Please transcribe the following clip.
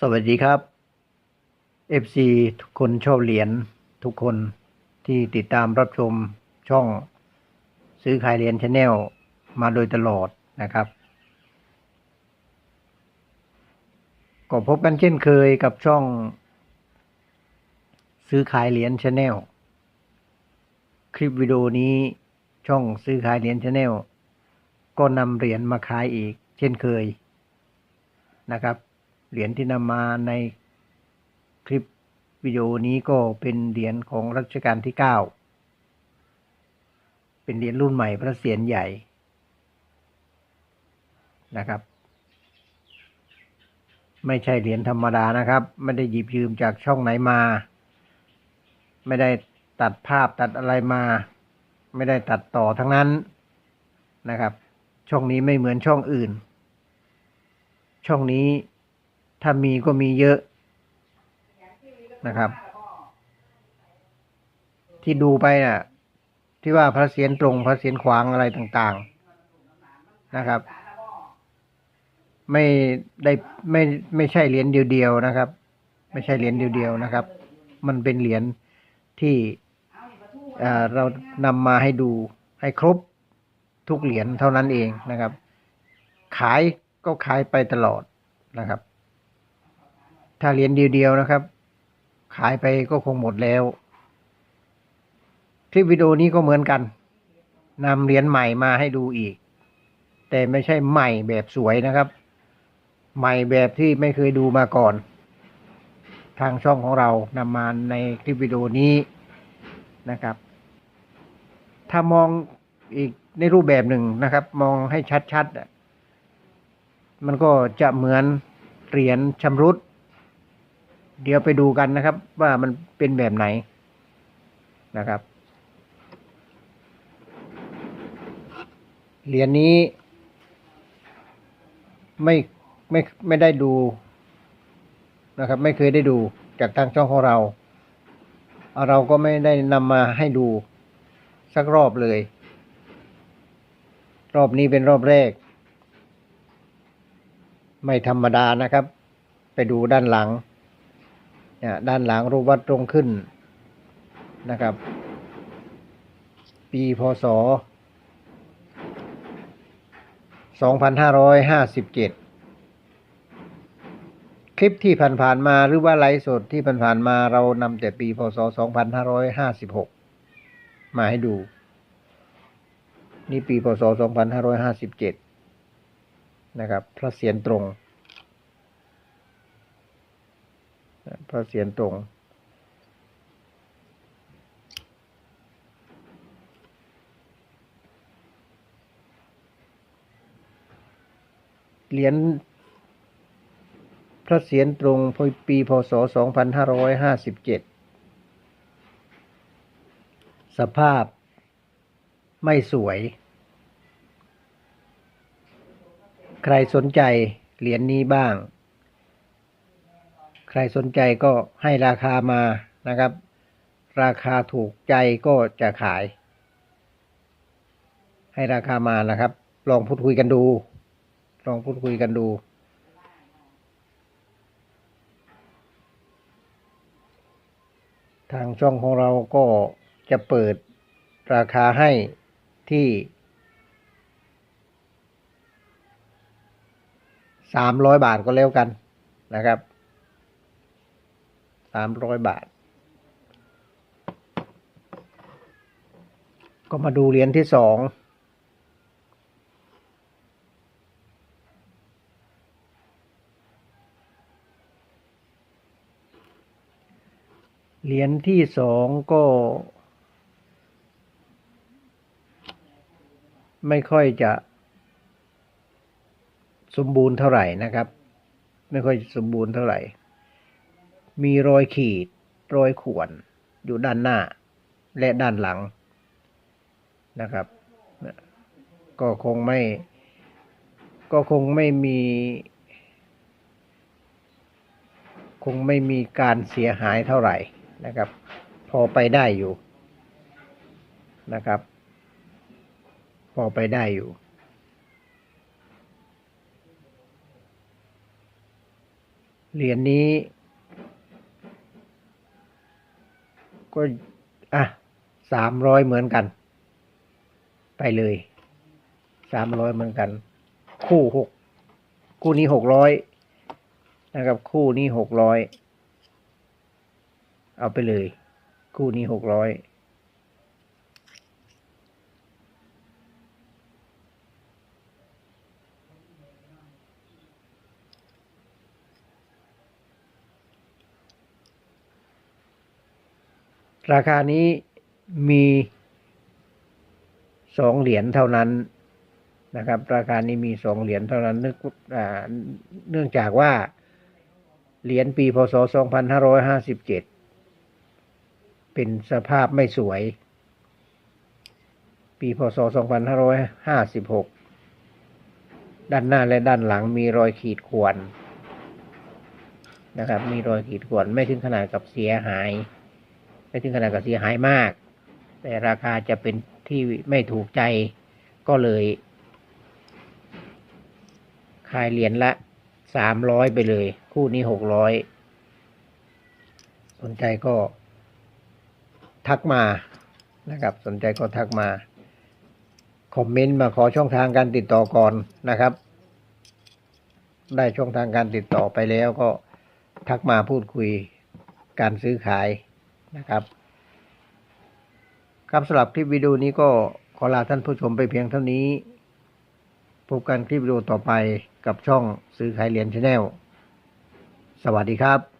สวัสดีครับ FC ทุกคนชอบเหรียญทุกคนที่ติดตามรับชมช่องซื้อขายเหรียญชาแนลมาโดยตลอดนะครับ ก็พบกันเช่นเคยกับช่อง ซื้อขายเหรียญชาแนลคลิปวิดีโอนี้ช่องซื้อขายเหรียญชาแนลก็นำเหรียญมาขายอีกเช่นเคยนะครับ เหรียญที่นำมาในคลิปวิดีโอนี้ก็เป็นเหรียญของรัชกาลที่ 9 เป็นเหรียญรุ่นใหม่พระเศียรใหญ่นะครับ ไม่ใช่เหรียญธรรมดานะครับ ไม่ได้หยิบยืมจากช่องไหนมา ไม่ได้ตัดภาพตัดอะไรมา ไม่ได้ตัดต่อทั้งนั้นนะครับ ช่องนี้ไม่เหมือนช่องอื่น ช่องนี้ ถ้ามีก็มีเยอะนะครับ ที่ดูไปน่ะ ที่ว่าพระเศียรตรง พระเศียรขวางอะไรต่างๆนะครับ ไม่ได้ไม่ไม่ใช่เหรียญเดียวๆนะครับ ไม่ใช่เหรียญเดียวๆนะครับ มันเป็นเหรียญที่เอ่อเรานำมาให้ดูให้ครบทุกเหรียญเท่านั้นเองนะครับ ขายก็ขายไปตลอดนะครับ ถ้าเหรียญเดียวๆนะครับ ขายไปก็คงหมดแล้ว คลิปวิดีโอนี้ก็เหมือนกันนำเหรียญใหม่มาให้ดูอีก แต่ไม่ใช่ใหม่แบบสวยนะครับ ใหม่แบบที่ไม่เคยดูมาก่อน ทางช่องของเรานำมาในคลิปวิดีโอนี้นะครับ ถ้ามองอีกในรูปแบบหนึ่งนะครับ มองให้ชัดๆมันก็จะเหมือนเหรียญชำรุด เดี๋ยวไปดูกันนะครับ ว่ามันเป็นแบบไหนนะครับ เหรียญนี้ ไม่ไม่ไม่ได้ดูนะครับ ไม่เคยได้ดูจากทางช่องของเราเอาเราก็ไม่ได้นำมาให้ดูสักรอบเลย รอบนี้เป็นรอบแรก ไม่ธรรมดานะครับ ไปดูด้านหลัง เนี่ยด้านหลังรูปวัดตรงขึ้นนะครับ ปีพศ 2557 คลิปที่ผ่านๆมาหรือว่าไลฟ์สดที่ผ่านๆมาเรานำแต่ปีพศ 2556 มาให้ดู นี่ปีพศ 2557 นะครับ พระเศียรตรง พ ระเศียรตรง เหรียญพระเศียรตรงปีพศ 2557 สภาพไม่สวย ใครสนใจเหรียญนนี้บ้าง รสนใจก็ให้ราคามานะครับ ราคาถูกใจก็จะขาย ให้ราคามานะครับ ลองพูดคุยกันดู ลองพูดคุยกันดูทางช่องของเราก็จะเปิดราคาให้ที่สามร้อยบาทก็แล้วกันนะครับามร้อยบาท ก็มาดูเหรียญที่สองเหรียญที่สองก็ ไม่ค่อยจะสมบูรณ์เท่าไหร่นะครับ ไม่ค่อยสมบูรณ์เท่าไหร่ มีรอยขีด รอยข่วน อยู่ด้านหน้า และด้านหลังนะครับ ก็คงไม่ ก็คงไม่มี คงไม่มีการเสียหายเท่าไหร่นะครับ พอไปได้อยู่นะครับ พอไปได้อยู่เหรียญนี้ ก็อะสามร้อยเหมือนกัน ไปเลยสามร้อยเหมือนกัน คู่หกคู่นี้หกร้อยนะครับคู่นี้หกร้อยเอาไปเลย คู่นี้หกร้อย ราคานี้มีสองเหรียญเท่านั้นนะครับ ราคานี้มีสองเหรียญเท่านั้นเนื่องอ่าเนื่องจากว่าเหรียญปีพศ 2557 เป็นสภาพไม่สวย ปีพศ 2556 ด้านหน้าและด้านหลังมีรอยขีดข่วนนะครับ มีรอยขีดข่วนไม่ถึงขนาดกับเสียหาย ไม่ถึงขนาดกับเสียหายมาก แต่ราคาจะเป็นที่ไม่ถูกใจก็เลยขายเหรียญละสามร้อยไปเลย คู่นี้หกร้อยสนใจก็ทักมานะครับ สนใจก็ทักมา คอมเมนต์มาขอช่องทางการติดต่อก่อนนะครับ ได้ช่องทางการติดต่อไปแล้วก็ทักมาพูดคุยการซื้อขาย นะครับครับสำหรับคลิปวิดีโอนี้ก็ขอลาท่านผู้ชมไปเพียงเท่านี้ พบกันคลิปวิดีโอต่อไปกับช่องซื้อขายเหรียญชาแนลสวัสดีครับ